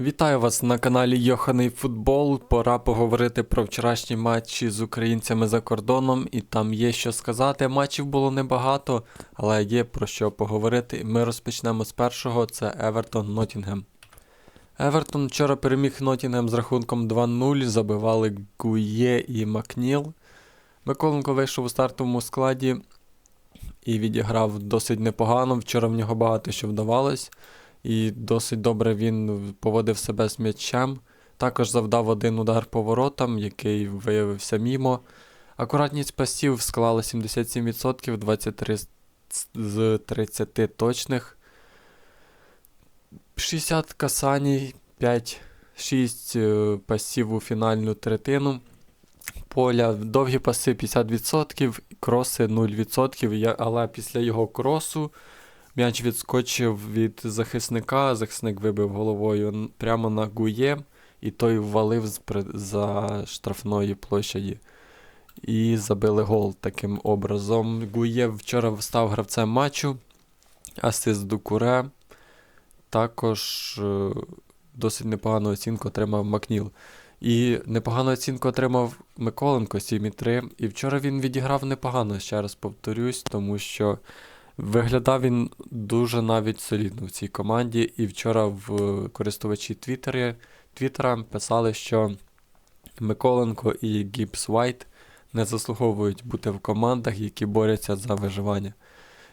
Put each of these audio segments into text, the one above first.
Вітаю вас на каналі Йоханий Футбол. Пора поговорити про вчорашні матчі з українцями за кордоном, і там є що сказати. Матчів було небагато, але є про що поговорити. Ми розпочнемо з першого: це Евертон Ноттінгем. Евертон вчора переміг Ноттінгем з рахунком 2-0, забивали Гує і Макніл. Миколенко вийшов у стартовому складі і відіграв досить непогано. Вчора в нього багато що вдавалось. І досить добре він поводив себе з м'ячем. Також завдав один удар по воротам, який виявився мімо. Акуратність пасів склала 77%, 23 з- з 30 точних. 60 касаній, 5-6 е, пасів у фінальну третину. Поля довгі паси 50%, кроси 0%, але після його кросу М'яч відскочив від захисника, захисник вибив головою прямо на Гує, і той ввалив за штрафної площаді. І забили гол таким образом. Гує вчора став гравцем матчу, асист Дукуре. Також е, досить непогану оцінку отримав Макніл. І непогану оцінку отримав Миколенко 7,3. І вчора він відіграв непогано, ще раз повторюсь, тому що. Виглядав він дуже навіть солідно в цій команді, і вчора в користувачі Твіттера писали, що Миколенко і Гібс Вайт не заслуговують бути в командах, які борються за виживання.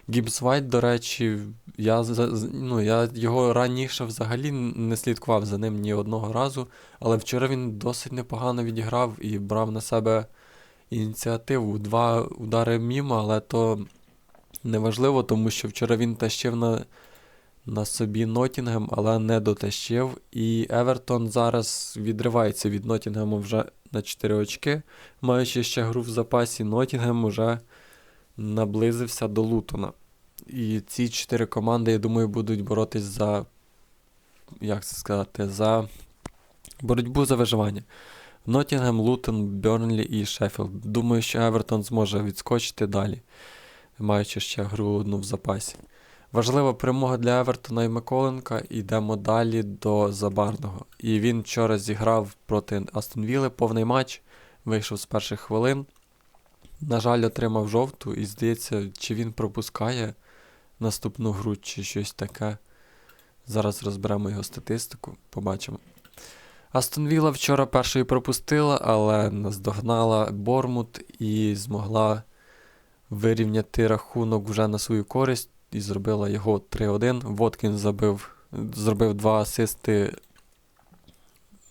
Гібс Вайт, до речі, я, ну, я його раніше взагалі не слідкував за ним ні одного разу, але вчора він досить непогано відіграв і брав на себе ініціативу. Два удари мімо, але то неважливо, тому що вчора він тащив на, на собі Нотінгем, але не дотащив. І Евертон зараз відривається від Нотінгему вже на 4 очки. Маючи ще гру в запасі, Нотінгем уже наблизився до Лутона. І ці чотири команди, я думаю, будуть боротись за. Як це сказати, за боротьбу за виживання. Нотінгем, Лутон, Бернлі і Шеффілд. Думаю, що Евертон зможе відскочити далі маючи ще гру одну в запасі. Важлива перемога для Евертона і Миколенка. Йдемо далі до Забарного. І він вчора зіграв проти Астон Вілли повний матч, вийшов з перших хвилин. На жаль, отримав жовту, і здається, чи він пропускає наступну гру, чи щось таке. Зараз розберемо його статистику, побачимо. Астон Вілла вчора першою пропустила, але наздогнала Бормут і змогла вирівняти рахунок вже на свою користь і зробила його 3-1. Воткін забив, зробив два асисти.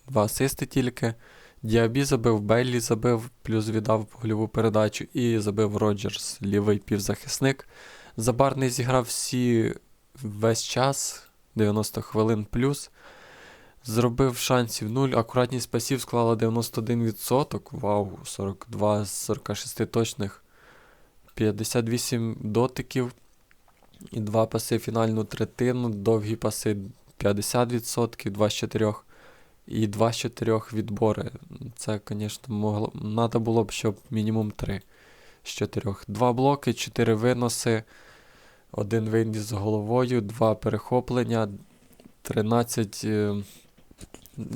Два асисти тільки. Діабі забив, Бейлі забив, плюс віддав гольову передачу і забив Роджерс, лівий півзахисник. Забарний зіграв всі весь час, 90 хвилин плюс. Зробив шансів 0. Акуратність пасів склала 91%. Вау, 42 з 46 точних. 58 дотиків і 2 паси фінальну третину, довгі паси 50%, 2 з 4 і 2 з 4 відбори. Це, звісно, могло. Надо було б, щоб мінімум 3 з 4. Два блоки, 4 виноси, один виніс з головою, 2 перехоплення, 13 е,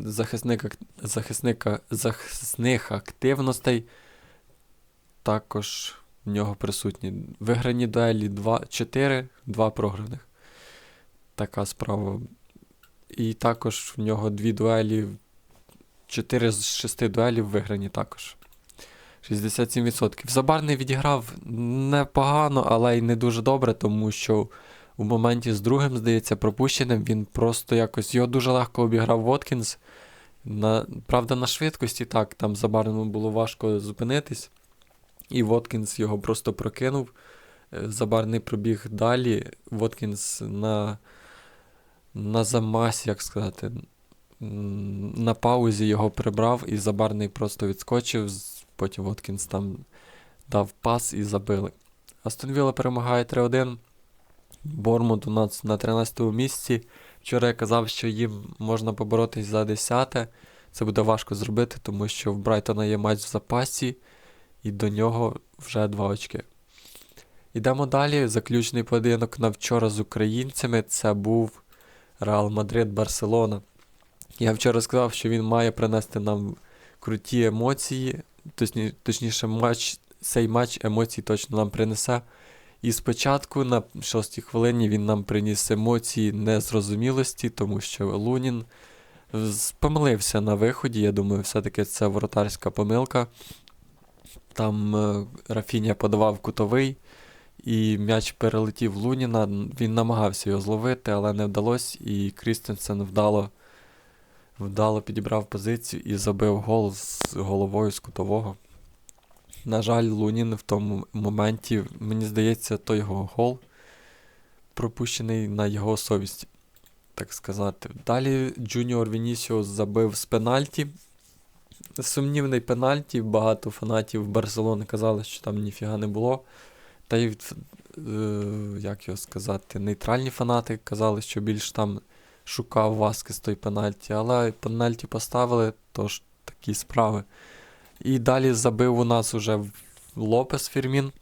захисника, захисника, захисних активностей. Також в нього присутні. Виграні дуелі 2, 4, 2 програних. Така справа. І також в нього дві дуелі. 4 з 6 дуелів виграні також. 67%. Забарний відіграв непогано, але й не дуже добре, тому що у моменті з другим, здається, пропущеним, він просто якось його дуже легко обіграв Воткінс. На, правда, на швидкості так, там Забарному було важко зупинитись. І Воткінс його просто прокинув. Е, Забарний пробіг далі. Воткінс на, на замасі, як сказати, на паузі його прибрав, і Забарний просто відскочив. Потім Воткінс там дав пас і забили. Астон Вілла перемагає 3-1. Бормут у нас на 13-му місці. Вчора я казав, що їм можна поборотись за 10-те. Це буде важко зробити, тому що в Брайтона є матч в запасі і до нього вже два очки. Йдемо далі. Заключний поєдинок на вчора з українцями. Це був Реал Мадрид Барселона. Я вчора сказав, що він має принести нам круті емоції, точні, точніше, матч, цей матч емоцій точно нам принесе. І спочатку на шостій хвилині він нам приніс емоції незрозумілості, тому що Лунін помилився на виході. Я думаю, все-таки це воротарська помилка. Там е, Рафіня подавав кутовий, і м'яч перелетів Луніна. Він намагався його зловити, але не вдалося. І Крістенсен вдало, вдало підібрав позицію і забив гол з головою з кутового. На жаль, Лунін в тому моменті, мені здається, той його гол пропущений на його совісті, так сказати. Далі Джуніор Вінісіус забив з пенальті. Сумнівний пенальті, багато фанатів Барселони казали, що там ніфіга не було. Та й, е, як його сказати, нейтральні фанати казали, що більш там шукав Васкес той пенальті, але пенальті поставили, тож такі справи. І далі забив у нас уже Лопес Фірмін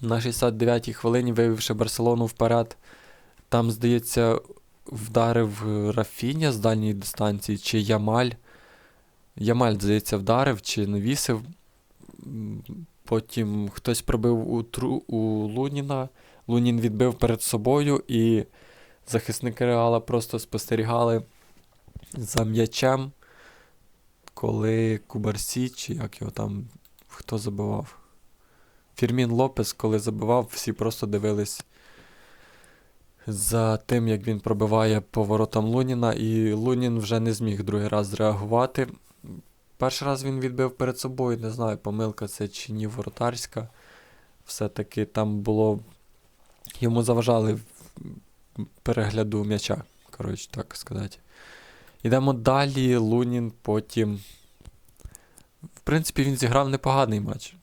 на 69-й хвилині, вивівши Барселону вперед. Там, здається, вдарив Рафіня з дальньої дистанції, чи Ямаль. Ямаль, здається, вдарив чи навісив. Потім хтось пробив у, тру, у Луніна. Лунін відбив перед собою, і захисники Реала просто спостерігали за м'ячем, коли Кубарсі, чи як його там, хто забивав? Фірмін Лопес, коли забивав, всі просто дивились за тим, як він пробиває поворотом Луніна, і Лунін вже не зміг другий раз зреагувати. Перший раз він відбив перед собою, не знаю, помилка це чи ні воротарська. Все-таки там було. Йому заважали перегляду м'яча, коротше, так сказати. Йдемо далі. Лунін потім. В принципі, він зіграв непоганий матч.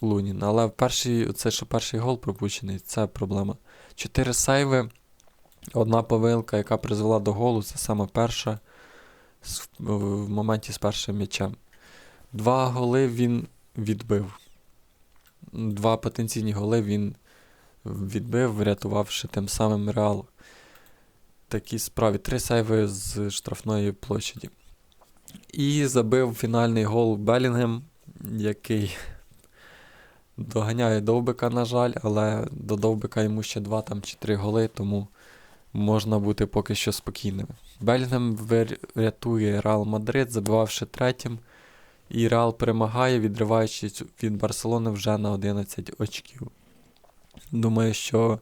Лунін, але перший, це що перший гол пропущений, це проблема. Чотири сейви, одна помилка, яка призвела до голу, це саме перша в моменті з першим м'ячем. Два голи він відбив. Два потенційні голи він відбив, врятувавши тим самим Реал. Такі справи. Три сейви з штрафної площаді. І забив фінальний гол Белінгем, який доганяє Довбика, на жаль, але до Довбика йому ще два там чи три голи, тому можна бути поки що спокійними. Белінгем вир- рятує Реал Мадрид, забивавши третім. І Реал перемагає, відриваючись від Барселони вже на 11 очків. Думаю, що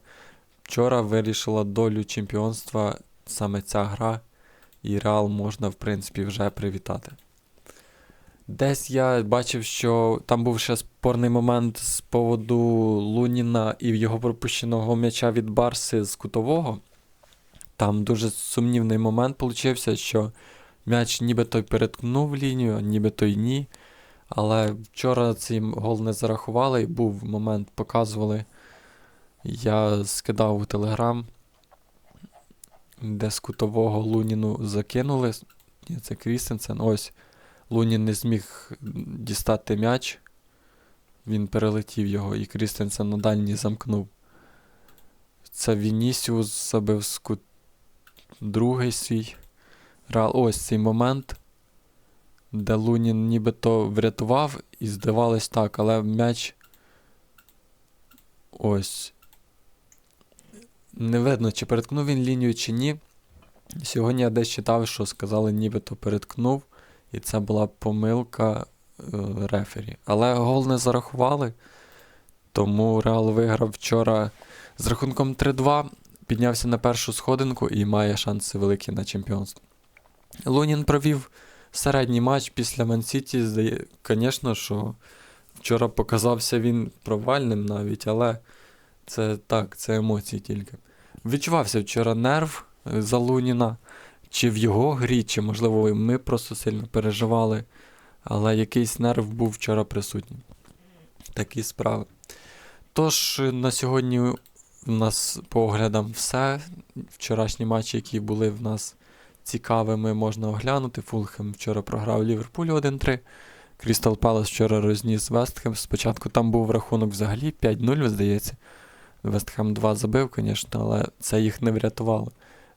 вчора вирішила долю чемпіонства саме ця гра, і Реал можна, в принципі, вже привітати. Десь я бачив, що там був ще спорний момент з поводу Луніна і його пропущеного м'яча від Барси з кутового. Там дуже сумнівний момент получився, що м'яч нібито й переткнув лінію, а нібито й ні. Але вчора цей гол не зарахували, і був момент, показували. Я скидав у Телеграм, де з кутового Луніну закинули. Ні, це Крістенсен. Ось. Лунін не зміг дістати м'яч. Він перелетів його, і Крістенсен на дальній замкнув. Це Вінісіус забив з кут... другий свій. Реал. Ось цей момент, де Лунін нібито врятував, і здавалось так, але м'яч. Ось. Не видно, чи переткнув він лінію, чи ні. Сьогодні я десь читав, що сказали, нібито переткнув, і це була помилка е, рефері. Але гол не зарахували, тому Реал виграв вчора з рахунком 3-2, піднявся на першу сходинку і має шанси великі на чемпіонство. Лунін провів середній матч після Мансіті. Звісно, що вчора показався він провальним навіть, але це так, це емоції тільки. Відчувався вчора нерв е, за Луніна, чи в його грі, чи, можливо, ми просто сильно переживали, але якийсь нерв був вчора присутній. Такі справи. Тож, е, на сьогодні в нас по оглядам все. Вчорашні матчі, які були в нас цікавими, можна оглянути. Фулхем вчора програв Ліверпулю 1-3. Крістал Палас вчора розніс Вестхем. Спочатку там був рахунок взагалі 5-0, здається. Вестхем 2 забив, звісно, але це їх не врятувало.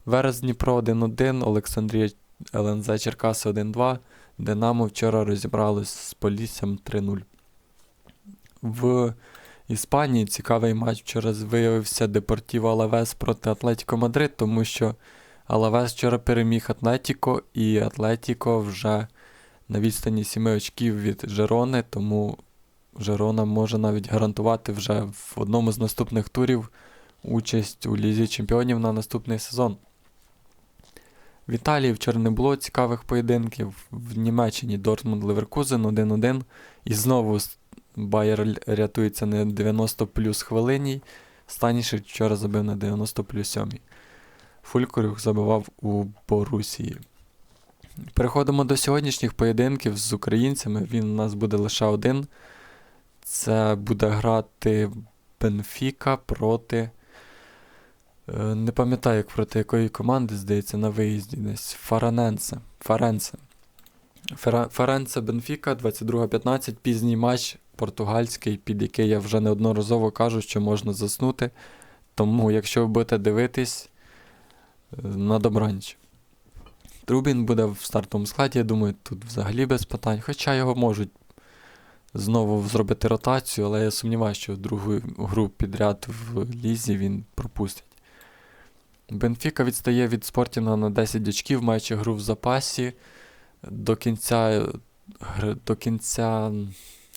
Верес Дніпро 1-1, Олександрія ЛНЗ Черкаси 1-2. Динамо вчора розібралось з Поліссям 3-0. В Іспанії цікавий матч вчора виявився Депортіво Алавес проти Атлетіко Мадрид, тому що Алавес вчора переміг Атлетіко, і Атлетіко вже на відстані 7 очків від Жерони, тому Жерона може навіть гарантувати вже в одному з наступних турів участь у Лізі Чемпіонів на наступний сезон. В Італії вчора не було цікавих поєдинків. В Німеччині Дортмунд Леверкузен 1-1. І знову Байер рятується на 90 плюс хвилині. Станішич вчора забив на 90 плюс 7. Фулькорюх забивав у Борусії. Переходимо до сьогоднішніх поєдинків з українцями. Він у нас буде лише один. Це буде грати Бенфіка проти. е, Не пам'ятаю, як проти якої команди, здається, на виїзді десь. Фараненсе. Фаренце. Ференце Бенфіка, 22.15, пізній матч португальський, під який я вже неодноразово кажу, що можна заснути. Тому, якщо ви будете дивитись, е, на добранч. Трубін буде в стартовому складі, я думаю, тут взагалі без питань. Хоча його можуть знову зробити ротацію, але я сумніваюся, що другу гру підряд в лізі він пропустить. Бенфіка відстає від Спортінга на 10 очків, маючи гру в запасі. До кінця, до кінця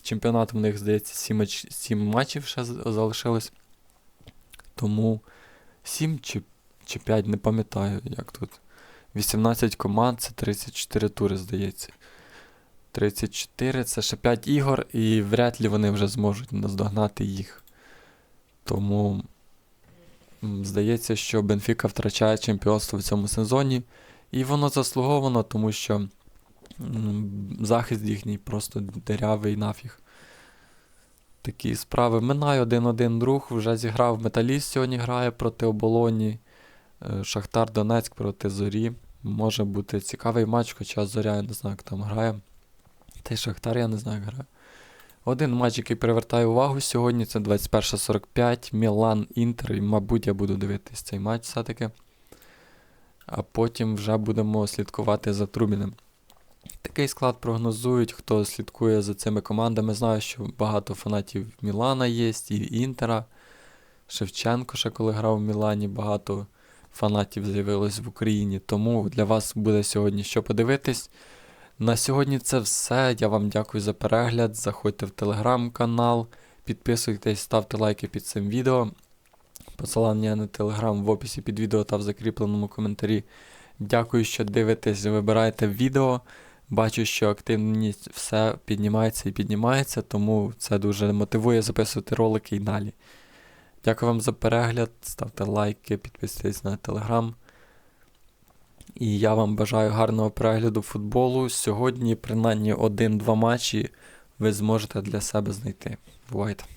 чемпіонату в них, здається, 7, 7 матчів ще залишилось. Тому 7 чи, чи 5, не пам'ятаю, як тут. 18 команд, це 34 тури, здається. 34 це ще 5 ігор, і вряд ли вони вже зможуть наздогнати їх. Тому здається, що Бенфіка втрачає чемпіонство в цьому сезоні. І воно заслуговано, тому що захист їхній просто дирявий нафіг. Такі справи. Минає один-один друг, вже зіграв Металіст сьогодні грає проти оболоні. Е, Шахтар Донецьк проти Зорі. Може бути цікавий матч, хоча Зоря я не знаю, як там грає. Та й Шахтар я не знаю, як грає. Один матч, який привертає увагу сьогодні, це 21.45. Мілан Інтер. І, мабуть, я буду дивитись цей матч все-таки. А потім вже будемо слідкувати за Трубіним. Такий склад прогнозують, хто слідкує за цими командами. Знаю, що багато фанатів Мілана є, і Інтера. Шевченко, ще коли грав в Мілані, багато фанатів з'явилось в Україні. Тому для вас буде сьогодні що подивитись. На сьогодні це все. Я вам дякую за перегляд. Заходьте в телеграм-канал, підписуйтесь, ставте лайки під цим відео. Посилання на телеграм в описі під відео та в закріпленому коментарі. Дякую, що дивитесь, вибираєте відео. Бачу, що активність все піднімається і піднімається, тому це дуже мотивує записувати ролики і далі. Дякую вам за перегляд, ставте лайки, підписуйтесь на телеграм. І я вам бажаю гарного перегляду футболу. Сьогодні, принаймні, один-два матчі ви зможете для себе знайти. Бувайте!